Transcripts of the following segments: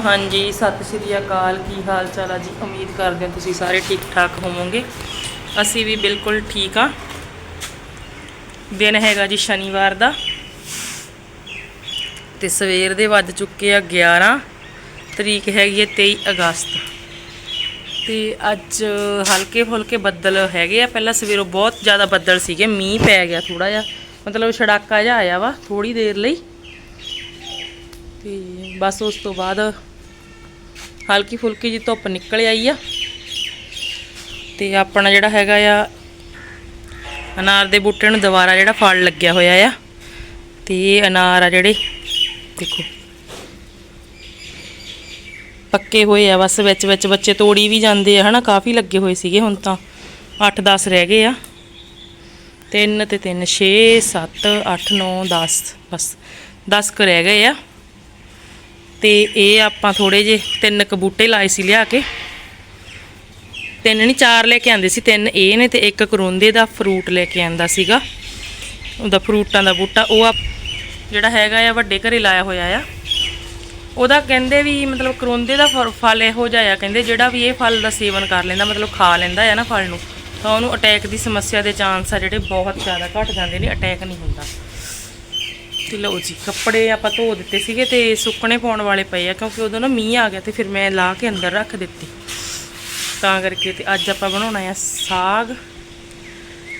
ਹਾਂਜੀ, ਸਤਿ ਸ਼੍ਰੀ ਅਕਾਲ। ਕੀ ਹਾਲ ਚਾਲ ਆ ਜੀ? ਉਮੀਦ ਕਰਦੇ ਹਾਂ ਤੁਸੀਂ ਸਾਰੇ ਠੀਕ ਠਾਕ ਹੋਵੋਗੇ। ਅਸੀਂ ਵੀ ਬਿਲਕੁਲ ਠੀਕ ਆ। ਦਿਨ ਹੈਗਾ ਜੀ ਸ਼ਨੀਵਾਰ ਦਾ। ਤੇ ਸਵੇਰ ਦੇ ਵੱਜ ਚੁੱਕੇ ਆ 11 ਤਰੀਕ ਹੈਗੀ ਹੈ 23 ਅਗਸਤ। ਤੇ ਅੱਜ ਹਲਕੇ ਫੁਲਕੇ ਬੱਦਲ ਹੈਗੇ ਆ। ਪਹਿਲਾਂ ਸਵੇਰੋਂ ਬਹੁਤ ਜ਼ਿਆਦਾ ਬੱਦਲ ਸੀਗੇ। ਮੀਂਹ ਪੈ ਗਿਆ ਥੋੜਾ ਜਿਹਾ। ਮਤਲਬ ਛੜਾਕਾ ਜਿਹਾ ਆਇਆ ਵਾ ਥੋੜੀ ਦੇਰ ਲਈ। ਤੇ ਬਸ ਉਸ ਤੋਂ ਬਾਅਦ ਹਲਕੀ ਫੁਲਕੀ ਜੀ ਧੁੱਪ ਨਿਕਲ ਆਈ ਆ। ਤੇ ਆਪਣਾ ਜਿਹੜਾ ਹੈਗਾ ਆ, ਅਨਾਰ ਦੇ ਬੂਟੇ ਨੂੰ ਦੁਬਾਰਾ ਜਿਹੜਾ ਫਲ ਲੱਗਿਆ ਹੋਇਆ ਆ। ਤੇ ਇਹ ਅਨਾਰ ਆ ਜਿਹੜੇ, ਦੇਖੋ। ਪੱਕੇ ਹੋਏ ਆ ਬਸ ਵਿੱਚ ਵਿੱਚ ਬੱਚੇ ਤੋੜੀ ਵੀ ਜਾਂਦੇ ਆ, ਹਨਾ? ਕਾਫੀ ਲੱਗੇ ਹੋਏ ਸੀਗੇ ਹੁਣ ਤਾਂ। 8-10 ਰਹਿ ਗਏ ਆ। 3 ਤੇ 3 6 7 8 9 10 ਬਸ 10 ਕ ਰਹਿ ਗਏ ਆ। ਤੇ ਇਹ ਆਪਾਂ ਥੋੜੇ ਜੇ ਤਿੰਨ ਕ ਬੂਟੇ ਲਾਏ ਸੀ ਲਿਆ ਕੇ। ਤਿੰਨ ਨਹੀਂ, ਚਾਰ ਲੈ ਕੇ ਆਂਦੇ ਸੀ, ਤਿੰਨ ਇਹ ਨੇ ਤੇ ਇੱਕ ਕਰੋਂਦੇ ਦਾ ਫਰੂਟ ਲੈ ਕੇ ਆਂਦਾ ਸੀਗਾ। ਉਹਦਾ ਫਰੂਟਾਂ ਦਾ ਬੂਟਾ, ਉਹ ਆ ਜਿਹੜਾ ਹੈਗਾ ਆ, ਵੱਡੇ ਘਰੇ ਲਾਇਆ ਹੋਇਆ ਆ। ਉਹਦਾ ਕਹਿੰਦੇ ਵੀ ਮਤਲਬ ਕਰੋਂਦੇ ਦਾ ਫ- ਫਲ ਇਹੋ ਜਿਹਾ ਆ, ਕਹਿੰਦੇ ਜਿਹੜਾ ਵੀ ਇਹ ਫਲ ਦਾ ਸੇਵਨ ਕਰ ਲੈਂਦਾ, ਮਤਲਬ ਖਾ ਲੈਂਦਾ ਆ ਨਾ ਫਲ ਨੂੰ, ਤਾਂ ਉਹਨੂੰ ਅਟੈਕ ਦੀ ਸਮੱਸਿਆ ਦੇ ਚਾਂਸ ਆ ਜਿਹੜੇ ਬਹੁਤ ਜ਼ਿਆਦਾ ਘਟ ਜਾਂਦੇ ਨੇ ਅਟੈਕ ਨਹੀਂ ਹੁੰਦਾ। ਤੇ ਲਓ ਜੀ, ਕੱਪੜੇ ਆਪਾਂ ਧੋ ਦਿੱਤੇ ਸੀਗੇ ਤੇ ਸੁੱਕਣੇ ਪਾਉਣ ਵਾਲੇ ਪਏ ਆ, ਕਿਉਂਕਿ ਉਦੋਂ ਨਾ ਮੀਂਹ ਆ ਗਿਆ ਤੇ ਫਿਰ ਮੈਂ ਲਾ ਕੇ ਅੰਦਰ ਰੱਖ ਦਿੱਤੀ। ਤਾਂ ਕਰਕੇ ਤੇ ਅੱਜ ਆਪਾਂ ਬਣਾਉਣਾ ਆ ਸਾਗ।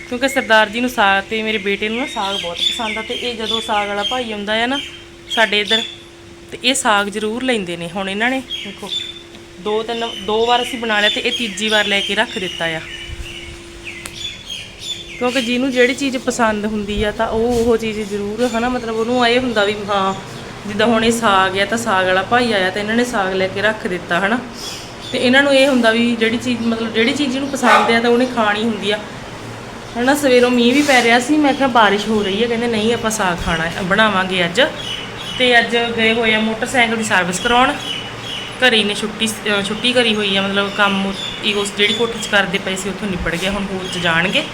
ਕਿਉਂਕਿ ਸਰਦਾਰ ਜੀ ਨੂੰ ਸਾਗ ਤੇ ਮੇਰੇ ਬੇਟੇ ਨੂੰ ਨਾ ਸਾਗ ਬਹੁਤ ਪਸੰਦ ਆ ਤੇ ਇਹ ਜਦੋਂ ਸਾਗ ਵਾਲਾ ਭਾਈ ਆਉਂਦਾ ਆ ਨਾ ਸਾਡੇ ਇੱਧਰ, ਤੇ ਇਹ ਸਾਗ ਜ਼ਰੂਰ ਲੈਂਦੇ ਨੇ। ਹੁਣ ਇਹਨਾਂ ਨੇ ਦੇਖੋ, ਦੋ ਤਿੰਨ, ਦੋ ਵਾਰ ਅਸੀਂ ਬਣਾ ਲਿਆ ਤੇ ਇਹ ਤੀਜੀ ਵਾਰ ਲੈ ਕੇ ਰੱਖ ਦਿੱਤਾ ਆ। ਕਿਉਂਕਿ ਜਿਹਨੂੰ ਜਿਹੜੀ ਚੀਜ਼ ਪਸੰਦ ਹੁੰਦੀ ਆ ਤਾਂ ਉਹ ਉਹ ਚੀਜ਼ ਜ਼ਰੂਰ ਹਨਾ, ਮਤਲਬ ਉਹਨੂੰ ਇਹ ਹੁੰਦਾ ਵੀ ਹਾਂ, ਜਿੱਦਾਂ ਹੁਣ ਇਹ ਸਾਗ ਆ ਤਾਂ ਸਾਗ ਵਾਲਾ ਭਾਈ ਆਇਆ ਤਾਂ ਇਹਨਾਂ ਨੇ ਸਾਗ ਲੈ ਕੇ ਰੱਖ ਦਿੱਤਾ ਹਨਾ। ਤੇ ਇਹਨਾਂ ਨੂੰ ਇਹ ਹੁੰਦਾ ਵੀ ਜਿਹੜੀ ਚੀਜ਼, ਮਤਲਬ ਜਿਹੜੀ ਚੀਜ਼ ਇਹਨੂੰ ਪਸੰਦ ਆ ਤਾਂ ਉਹਨੇ ਖਾਣੀ ਹੁੰਦੀ ਆ। ਹਨਾ, ਸਵੇਰੋਂ ਮੀਂਹ ਵੀ ਪੈ ਰਿਹਾ ਸੀ, ਮੈਂ ਕਿਹਾ ਬਾਰਿਸ਼ ਹੋ ਰਹੀ ਹੈ ਕਹਿੰਦੇ ਨਹੀਂ ਆਪਾਂ ਸਾਗ ਖਾਣਾ ਬਣਾਵਾਂਗੇ ਅੱਜ। ਤੇ ਅੱਜ ਗਏ ਹੋਏ ਆ ਮੋਟਰਸਾਈਕਲ ਦੀ ਸਰਵਿਸ ਕਰਾਉਣ। ਘਰੇ ਨੇ ਛੁੱਟੀ ਛੁੱਟੀ ਕਰੀ ਹੋਈ ਆ, ਮਤਲਬ ਕੰਮ ਉਸ ਜਿਹੜੀ ਕੋਠੀ 'ਚ ਕਰਦੇ ਪਏ ਸੀ, ਉੱਥੋਂ ਨਿਬੜ ਗਿਆ, ਹੁਣ ਹੋਰ 'ਚ ਜਾਣਗੇ।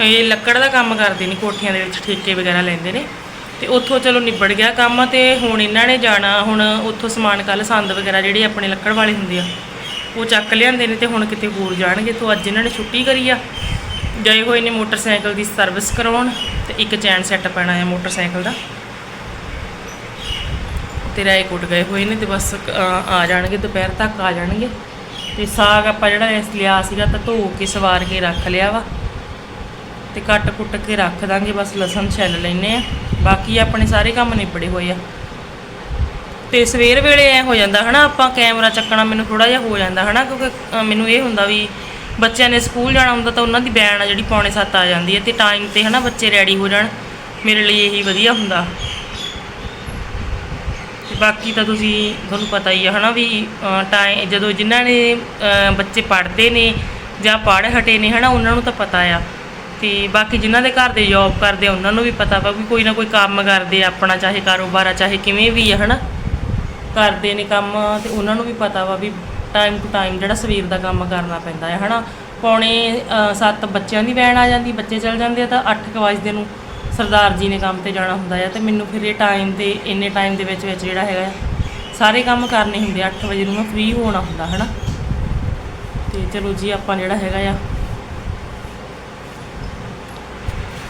ਇਹ ਲੱਕੜ ਦਾ ਕੰਮ ਕਰਦੇ ਨੇ, ਕੋਠੀਆਂ ਦੇ ਵਿੱਚ ਠੇਕੇ ਵਗੈਰਾ ਲੈਂਦੇ ਨੇ। ਤੇ ਉੱਥੋਂ ਚਲੋ ਨਿਬੜ ਗਿਆ ਕੰਮ ਤੇ ਹੁਣ ਇਹਨਾਂ ਨੇ ਜਾਣਾ, ਹੁਣ ਉੱਥੋਂ ਸਮਾਨ ਕੱਲ ਸੰਦ ਵਗੈਰਾ ਜਿਹੜੇ ਆਪਣੇ ਲੱਕੜ ਵਾਲੇ ਹੁੰਦੇ ਆ, ਉਹ ਚੱਕ ਲਿਆਂਦੇ ਨੇ ਤੇ ਹੁਣ ਕਿਤੇ ਹੋਰ ਜਾਣਗੇ। ਤੋਂ ਅੱਜ ਇਹਨਾਂ ਨੇ ਛੁੱਟੀ ਕਰੀ ਆ। ਗਏ ਹੋਏ ਨੇ ਮੋਟਰਸਾਈਕਲ ਦੀ ਸਰਵਿਸ ਕਰਾਉਣ ਤੇ ਇੱਕ ਚੈਨ ਸੈੱਟ ਪੈਣਾ ਹੈ ਮੋਟਰਸਾਈਕਲ ਦਾ। ਤੇ ਰਾਏਕੋਟ ਗਏ ਹੋਏ ਨੇ ਤੇ ਬਸ ਆ ਜਾਣਗੇ, ਦੁਪਹਿਰ ਤੱਕ ਆ ਜਾਣਗੇ। ਤੇ ਸਾਗ ਆਪਾਂ ਜਿਹੜਾ ਇਸ ਲਿਆ ਸੀਗਾ ਤਾਂ ਧੋ ਕੇ ਸਵਾਰ ਕੇ ਰੱਖ ਲਿਆ ਵਾ। ਤੇ ਕੱਟ ਕੁੱਟ ਕੇ ਰੱਖ ਦਾਂਗੇ, ਬਸ ਲਸਣ ਛਿੱਲ ਲੈਨੇ ਆ। ਬਾਕੀ ਆਪਣੇ ਸਾਰੇ ਕੰਮ ਨਿਬੜੇ ਹੋਏ ਆ। ਤੇ ਸਵੇਰ ਵੇਲੇ ਐ ਹੋ ਜਾਂਦਾ ਹਨਾ, ਆਪਾਂ ਕੈਮਰਾ ਚੱਕਣਾ ਮੈਨੂੰ ਥੋੜਾ ਜਿਹਾ ਹੋ ਜਾਂਦਾ ਹਨਾ, ਕਿਉਂਕਿ ਮੈਨੂੰ ਇਹ ਹੁੰਦਾ ਵੀ ਬੱਚਿਆਂ ਨੇ ਸਕੂਲ ਜਾਣਾ ਹੁੰਦਾ ਤਾਂ ਉਹਨਾਂ ਦੀ ਬੈਨ ਆ ਜਿਹੜੀ ਪੌਣੇ 7 ਆ ਜਾਂਦੀ ਹੈ ਤੇ ਟਾਈਮ ਤੇ ਹਨਾ ਬੱਚੇ ਰੈਡੀ ਹੋ ਜਾਣ, ਮੇਰੇ ਲਈ ਇਹੀ ਵਧੀਆ ਹੁੰਦਾ। ਤੇ ਬਾਕੀ ਤਾਂ ਤੁਸੀਂ, ਤੁਹਾਨੂੰ ਪਤਾ ਹੀ ਆ ਹਨਾ ਵੀ ਟਾਈਮ ਜਦੋਂ ਜਿਨ੍ਹਾਂ ਨੇ ਬੱਚੇ ਪੜ੍ਹਦੇ ਨੇ ਜਾਂ ਪੜ੍ਹ ਹਟੇ ਨੇ ਹਨਾ, ਉਹਨਾਂ ਨੂੰ ਤਾਂ ਪਤਾ ਆ। ਤੇ ਬਾਕੀ ਜਿਨ੍ਹਾਂ ਦੇ ਘਰ ਦੇ ਜੌਬ ਕਰਦੇ ਆ ਉਹਨਾਂ ਨੂੰ ਵੀ ਪਤਾ ਵਾ ਵੀ ਕੋਈ ਨਾ ਕੋਈ ਕੰਮ ਕਰਦੇ ਆ ਆਪਣਾ ਚਾਹੇ ਕਾਰੋਬਾਰ ਆ ਚਾਹੇ ਕਿਵੇਂ ਵੀ ਆ ਹਨਾ? ਕਰਦੇ ਨੇ ਕੰਮ ਤੇ ਉਹਨਾਂ ਨੂੰ ਵੀ ਪਤਾ ਵਾ ਵੀ ਟਾਈਮ ਟੂ ਟਾਈਮ ਜਿਹੜਾ ਸਵੇਰ ਦਾ ਕੰਮ ਕਰਨਾ ਪੈਂਦਾ ਹੈ ਹਨਾ? ਪੌਣੇ 7 ਬੱਚਿਆਂ ਦੀ ਵੈਨ ਆ ਜਾਂਦੀ ਬੱਚੇ ਚਲ ਜਾਂਦੇ ਆ ਤਾਂ 8 ਵਜੇ ਨੂੰ ਸਰਦਾਰ ਜੀ ਨੇ ਕੰਮ ਤੇ ਜਾਣਾ ਹੁੰਦਾ ਆ ਤੇ ਮੈਨੂੰ ਫਿਰ ਇਹ ਟਾਈਮ ਤੇ ਇੰਨੇ ਟਾਈਮ ਦੇ ਵਿੱਚ ਵਿੱਚ ਜਿਹੜਾ ਹੈਗਾ ਆ, ਸਾਰੇ ਕੰਮ ਕਰਨੇ ਹੁੰਦੇ ਆ 8 ਵਜੇ ਨੂੰ ਮੈਂ ਫ੍ਰੀ ਹੋਣਾ ਹੁੰਦਾ ਹਨਾ? ਤੇ ਚਲੋ ਜੀ ਆਪਾਂ ਜਿਹੜਾ ਹੈਗਾ ਆ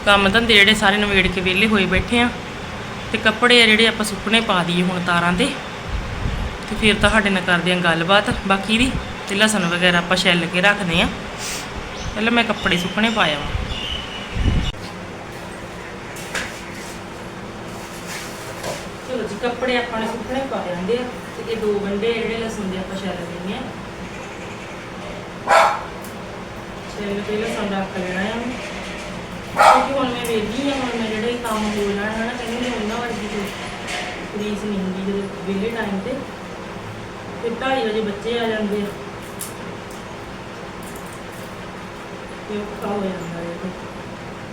ਕੰਮ ਧੰਦੇ ਜਿਹੜੇ ਸਾਰੇ ਨਵੇੜ ਕੇ ਵਿਹਲੇ ਹੋਏ ਬੈਠੇ ਆ। ਤੇ ਕੱਪੜੇ ਆ ਜਿਹੜੇ ਆਪਾਂ ਸੁੱਕਣੇ ਪਾ ਦਈਏ ਹੁਣ ਤਾਰਾਂ ਤੇ ਤੇ ਫਿਰ ਤੁਹਾਡੇ ਨਾਲ ਕਰਦੇ ਆਂ ਗੱਲਬਾਤ। ਬਾਕੀ ਦੀ ਤੇ ਲਸਣ ਵਗੈਰਾ ਆਪਾਂ ਛਿੱਲ ਕੇ ਰੱਖਦੇ ਆਂ। ਪਹਿਲਾਂ ਮੈਂ ਕੱਪੜੇ ਸੁੱਕਣੇ ਪਾਇਆ ਚਲੋ ਜੀ, ਕੱਪੜੇ ਆਪਾਂ ਨੇ ਸੁੱਕਣੇ ਪਾ ਜਾਂਦੇ ਆ। ਤੇ ਇਹ ਦੋ ਗੰਢੇ ਜਿਹੜੇ ਲਸਣ ਦੇ ਆਪਾਂ ਛਿੱਲ ਲੈਣੇ ਆ। ਛਿੱਲ ਕੇ ਲਸਣ ਰੱਖ ਲੈਣਾ ਆ। ਕਿਉਂਕਿ ਹੁਣ ਮੈਂ ਵੇਖਦੀ ਆ, ਹੁਣ ਮੈਂ ਜਿਹੜੇ ਕੰਮ ਹੋ ਜਾਣ ਹਨਾ ਕਹਿੰਦੇ ਨੇ ਉਹਨਾਂ ਵਰਗੀ ਕੋਈ ਰੀਸ ਨਹੀਂ ਹੁੰਦੀ ਜਦੋਂ ਵਿਹਲੇ ਟਾਈਮ ਤੇ। ਤੇ 2:30 ਵਜੇ ਬੱਚੇ ਆ ਜਾਂਦੇ ਆ। ਤੇ ਔਖਾ ਹੋ ਜਾਂਦਾ ਹੈ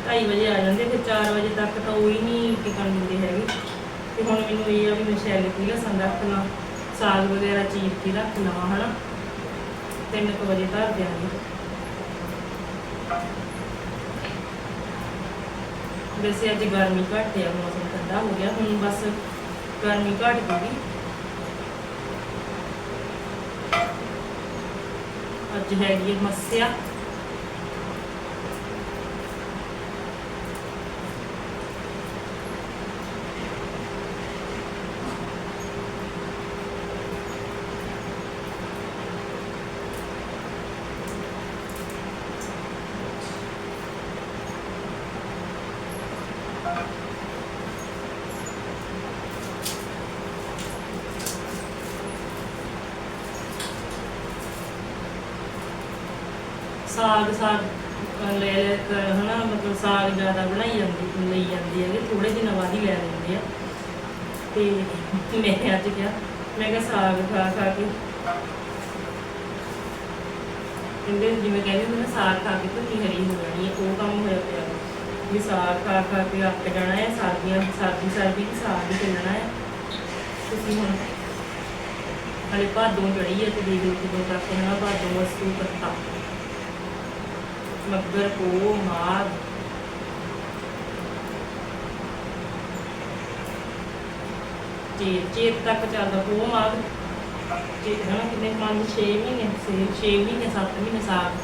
2:30 ਵਜੇ ਆ ਜਾਂਦੇ, ਫਿਰ 4 ਵਜੇ ਤੱਕ ਤਾਂ ਉਹ ਹੀ ਨਹੀਂ ਟਿਕਣ ਦਿੰਦੇ ਹੈਗੇ। ਤੇ ਹੁਣ ਮੈਨੂੰ ਇਹ ਆ ਵੀ ਮੈਂ ਸ਼ੈਲ ਕੀ ਲਸਣ ਰੱਖ ਸਾਗ ਵਗੈਰਾ ਚੀਰ ਕੇ ਰੱਖ ਲਵਾਂ ਹਨਾ। 3 ਵਜੇ ਧਰ ਦਿਆਂਗੇ। ਵੈਸੇ ਅੱਜ ਗਰਮੀ ਘੱਟ ਆ, ਮੌਸਮ ਠੰਡਾ ਹੋ ਗਿਆ, ਹੁਣ ਬਸ ਗਰਮੀ ਘੱਟ ਗਈ। ਅੱਜ ਹੈਗੀ ਮੱਸਿਆ। ਸਾਗ ਸਾਗ ਲੈ ਲੈ ਕੇ ਹਨਾ, ਮਤਲਬ ਸਾਗ ਜ਼ਿਆਦਾ ਬਣਾਈ ਜਾਂਦੀ, ਲਈ ਜਾਂਦੀ ਹੈ ਥੋੜੇ ਦਿਨਾਂ ਬਾਅਦ ਹੀ ਲੈ ਲੈਂਦੇ ਆ। ਤੇ ਮੈਂ ਅੱਜ ਕਿਹਾ, ਮੈਂ ਕਿਹਾ ਸਾਗ ਖਾ ਖਾ ਕੇ। ਕਹਿੰਦੇ ਜਿਵੇਂ ਕਹਿੰਦੇ ਹੁੰਦੇ ਨਾ, ਸਾਗ ਖਾ ਕੇ ਧੁੰਨੀ ਹਰੀ ਹੋ ਜਾਣੀ ਹੈ ਉਹ ਕੰਮ ਹੋਇਆ ਪਿਆ। ਵੀ ਸਾਗ ਖਾ ਖਾ ਕੇ ਅੱਕ ਜਾਣਾ ਹੈ ਸਰਦੀਆਂ, ਸਰਦੀ ਸਰਦੀ ਵੀ ਸਾਗ ਹੀ ਚੱਲਣਾ ਹੈ ਤੁਸੀਂ ਹੁਣ ਹਲੇ ਭਾਦੋਂ ਚੜੀ ਹੈ ਤੇ ਦੇਖ ਲਓ ਕਿਦੋਂ ਤੱਕ ਇਹਨਾਂ ਭਾਦੋਂ ਵਸਤੂ ਕਰਤਾ ਮੱਗਰ ਕੋ ਮਾਰ। ਚੇਤ ਚੇਤ ਤੱਕ ਚੱਲਦਾ ਕੋ ਮਾਰ। ਜੇ ਹਨਾ ਕਿੰਨੇ ਪੰਜ 6 ਮਹੀਨੇ 6 ਮਹੀਨੇ 7 ਮਹੀਨੇ ਸਾਗ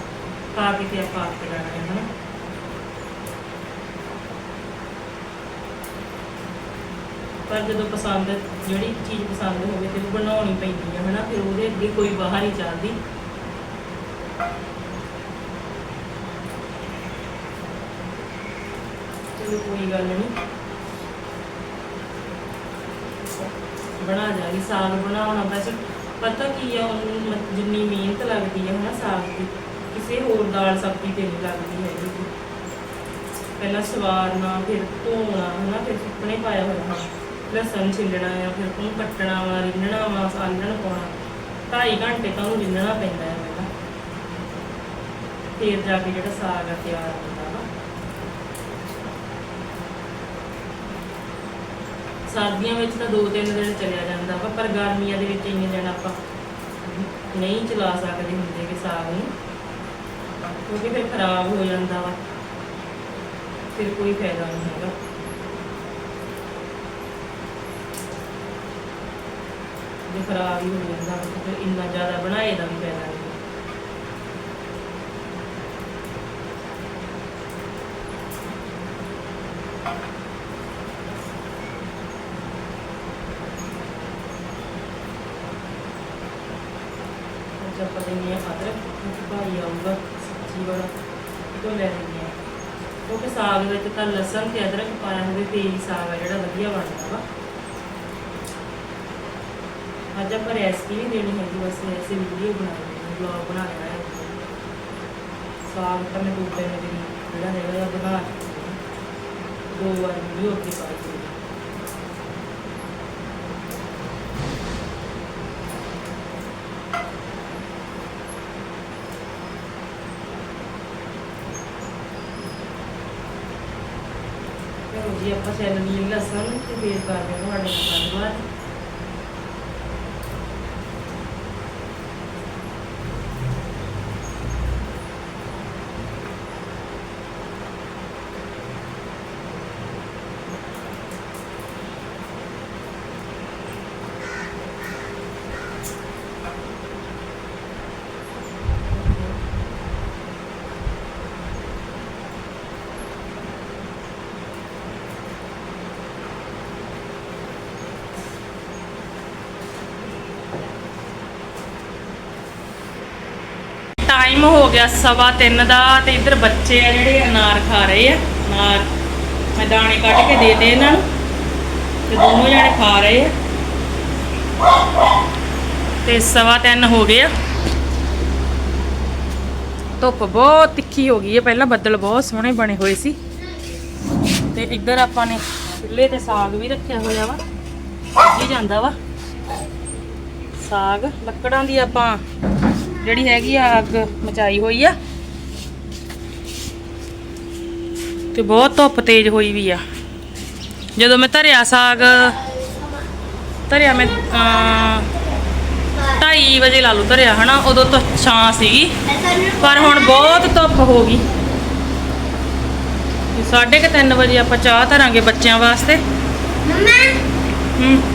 ਖਾ ਕੇ ਤੇ ਆਪਾਂ ਅੱਕ ਜਾਣਾ ਹਨਾ ਪਰ ਜਦੋਂ ਪਸੰਦ, ਜਿਹੜੀ ਚੀਜ਼ ਪਸੰਦ ਹੋਵੇ, ਤੇ ਉਹ ਬਣਾਉਣੀ ਪੈਂਦੀ ਹੈ ਹਨਾ ਫਿਰ ਉਹਦੇ ਅੱਗੇ ਕੋਈ ਬਾਹਰ ਹੀ ਚੱਲਦੀ। ਚਲੋ ਕੋਈ ਗੱਲ ਨਹੀਂ ਬਣਾ ਜਾਗੀ, ਸਾਗ ਬਣਾਉਣਾ ਵੈਸੇ ਪਤਾ ਕੀ ਆ ਉਹਨੂੰ ਜਿੰਨੀ ਮਿਹਨਤ ਲੱਗਦੀ ਹੈ ਹਨਾ ਸਾਗ ਦੀ, ਕਿਸੇ ਹੋਰ ਦਾਲ ਸਬਜ਼ੀ ਤੇ ਨਹੀਂ ਲੱਗਦੀ ਹੈਗੀ। ਪਹਿਲਾਂ ਸਵਾਰਨਾ, ਫਿਰ ਧੋਣਾ ਹਨਾ, ਫਿਰ ਸੁੱਕਣੇ ਪਾਇਆ ਹੋਇਆ ਲਸਣ ਛਿੱਲਣਾ ਆ, ਫਿਰ ਉਹਨੂੰ ਕੱਟਣਾ ਵਾ, ਰਿੰਨਣਾ ਵਾ, ਸਾਲਣ ਪਾਉਣਾ। ਢਾਈ ਘੰਟੇ ਤਾਂ ਉਹਨੂੰ ਰਿੰਨਣਾ ਪੈਂਦਾ ਹੈ ਪਹਿਲਾਂ। ਫਿਰ ਜਾ ਕੇ ਜਿਹੜਾ ਸਾਗ ਆ ਤਿਆਰ ਹੁੰਦਾ ਵਾ। ਸਰਦੀਆਂ ਵਿੱਚ ਤਾਂ ਦੋ ਤਿੰਨ ਦਿਨ ਚਲਿਆ ਜਾਂਦਾ ਵਾ, ਪਰ ਗਰਮੀਆਂ ਦੇ ਵਿੱਚ ਇੰਨੇ ਦਿਨ ਆਪਾਂ ਨਹੀਂ ਚਲਾ ਸਕਦੇ ਹੁੰਦੇ ਕਿ ਸਾਗ ਨੂੰ। ਕਿਉਂਕਿ ਫਿਰ ਖਰਾਬ ਹੋ ਜਾਂਦਾ ਵਾ, ਫਿਰ ਕੋਈ ਫਾਇਦਾ ਨਹੀਂ ਹੈਗਾ। ਜੇ ਖਰਾਬ ਹੀ ਹੋ ਜਾਂਦਾ ਫਿਰ ਇੰਨਾ ਜ਼ਿਆਦਾ ਬਣਾਏ ਦਾ ਵੀ ਫਾਇਦਾ ਨਹੀਂ ਆਪਾਂ ਲੈਂਦੇ ਹਾਂ ਅਦਰਕ ਕਿਉਂਕਿ ਭਾਈ ਆਊਗਾ, ਸਬਜ਼ੀ ਵਾਲਾ ਉਹ ਲੈ ਲੈਂਦੇ ਹਾਂ। ਕਿਉਂਕਿ ਸਾਗ ਵਿੱਚ ਤਾਂ ਲਸਣ ਤੇ ਅਦਰਕ ਪਾਇਆ ਹੋਵੇ ਤੇ ਹੀ ਸਾਗ ਆ ਜਿਹੜਾ, ਵਧੀਆ ਬਣਦਾ ਵਾ। ਅੱਜ ਆਪਾਂ ਰੈਸਪੀ ਨਹੀਂ ਦੇਣੀ ਹੈਗੀ, ਬਸ ਐਸੇ ਵੀਡੀਓ ਬਣਾਉਣੀ ਹੈ ਵਲੌਗ ਬਣਾ ਲੈਣਾ ਹੈ। ਸਾਗ ਤਾਂ ਮੈਂ ਦੋ ਤਿੰਨ ਦਿਨ ਜਿਹੜਾ ਹੈਗਾ, ਬਣਾ ਚੁੱਕੀ ਦੋ ਵਾਰ ਵੀਡੀਓ ਅੱਗੇ ਪਾਈ ਜੀ ਆਪਾਂ ਚੈਨਲ ਨੂੰ ਲਸਣ ਤੇ ਫੇਰ ਕਰਦੇ ਹਾਂ ਤੁਹਾਡੇ ਨਾਲ ਧੰਨਵਾਦ ਟਾਈਮ ਹੋ ਗਿਆ ਸਵਾ ਤਿੰਨ ਦਾ ਤੇ ਇੱਧਰ ਬੱਚੇ ਆ ਜਿਹੜੇ ਅਨਾਰ ਖਾ ਰਹੇ ਆ। ਅਨਾਰ ਮੈਂ ਦਾਣੇ ਕੱਢ ਕੇ ਦੇ ਦੇ ਇਹਨਾਂ ਨੂੰ ਤੇ ਦੋਨੋਂ ਜਣੇ ਖਾ ਰਹੇ ਆ। ਤੇ ਸਵਾ ਤਿੰਨ ਹੋ ਗਏ ਆ। ਧੁੱਪ ਬਹੁਤ ਤਿੱਖੀ ਹੋ ਗਈ ਹੈ ਪਹਿਲਾਂ ਬੱਦਲ ਬਹੁਤ ਸੋਹਣੇ ਬਣੇ ਹੋਏ ਸੀ। ਤੇ ਇੱਧਰ ਆਪਾਂ ਨੇ ਚੁੱਲ੍ਹੇ ਤੇ ਸਾਗ ਵੀ ਰੱਖਿਆ ਹੋਇਆ ਵਾ। ਹੀ ਜਾਂਦਾ ਵਾ। ਸਾਗ, ਲੱਕੜਾਂ ਦੀ ਆਪਾਂ ਜਿਹੜੀ ਹੈਗੀ ਆ ਅੱਗ ਮਚਾਈ ਹੋਈ ਆ। ਤੇ ਬਹੁਤ ਧੁੱਪ ਤੇਜ਼ ਹੋਈ ਵੀ ਆ। ਜਦੋਂ ਮੈਂ ਧਰਿਆ ਸਾਗ ਧਰਿਆ ਮੈਂ 2:30 ਵਜੇ ਲਾ ਲੂ ਧਰਿਆ ਹਨਾ? ਉਦੋਂ ਤਾਂ ਛਾਂ ਸੀਗੀ। ਪਰ ਹੁਣ ਬਹੁਤ ਧੁੱਪ ਹੋ ਗਈ। 3:30 ਵਜੇ ਆਪਾਂ ਚਾਹ ਧਰਾਂਗੇ ਬੱਚਿਆਂ ਵਾਸਤੇ। ਮੰਮਾ? ਹੂੰ।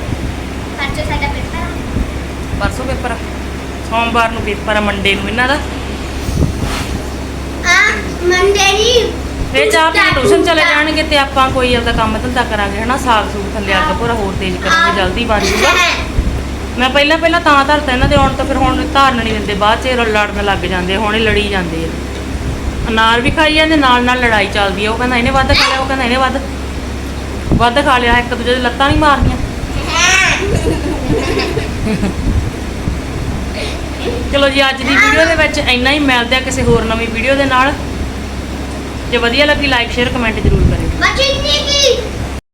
ਪਰਸੋਂ ਪੇਪਰ ਆ। ਸੋਮਵਾਰ ਨੂੰ ਪੇਪਰ ਆ ਮੰਡੇ ਨੂੰ ਇਹਨਾਂ ਦਾ। ਆ ਮੰਡੇ ਦੀ ਫਿਰ ਚਾਹ ਪੀ ਟਿਊਸ਼ਨ ਚਲੇ ਜਾਣਗੇ ਤੇ ਆਪਾਂ ਕੋਈ ਆਪਦਾ ਕੰਮ ਧੰਦਾ ਕਰਾਂਗੇ ਹਨਾ? ਸਾਗ ਸੂਗ ਥੱਲੇ ਆ ਕੇ ਪੂਰਾ ਹੋਰ ਤੇਜ਼ ਕਰਾਂਗੇ ਜਲਦੀ ਬਣ ਜੂਗਾ। ਮੈਂ ਪਹਿਲਾਂ ਪਹਿਲਾਂ ਤਾਂ ਧਰਤਾ ਇਹਨਾਂ ਦੇ ਆਉਣ ਤੋਂ ਫਿਰ ਹੁਣ ਧਾਰਨ ਨਹੀਂ ਦਿੰਦੇ ਬਾਅਦ ਚ ਇਹ ਲੜਨ ਲੱਗ ਜਾਂਦੇ ਹੁਣ ਇਹ ਲੜੀ ਜਾਂਦੇ ਆ। ਅਨਾਰ ਵੀ ਖਾਈ ਜਾਂਦੇ ਨਾਲ ਨਾਲ ਲੜਾਈ ਚੱਲਦੀ ਆ ਉਹ ਕਹਿੰਦਾ ਇਹਨੇ ਵੱਧ ਖਾ ਲਿਆ ਉਹ ਕਹਿੰਦਾ ਇਹਨੇ ਵੱਧ। ਵੱਧ ਖਾ ਲਿਆ ਇੱਕ ਦੂਜੇ ਦੀ ਲੱਤਾਂ ਨਹੀਂ ਮਾਰਨੀਆਂ। ਚਲੋ ਜੀ, ਅੱਜ ਦੀ ਵੀਡੀਓ ਦੇ ਵਿੱਚ ਇੰਨਾ ਹੀ। ਮਿਲਦੇ ਆ ਕਿਸੇ ਹੋਰ ਨਵੀਂ ਵੀਡੀਓ ਦੇ ਨਾਲ। ਜੇ ਵਧੀਆ ਲੱਗੀ ਲਾਈਕ ਸ਼ੇਅਰ ਕਮੈਂਟ ਜ਼ਰੂਰ ਕਰਿਓ।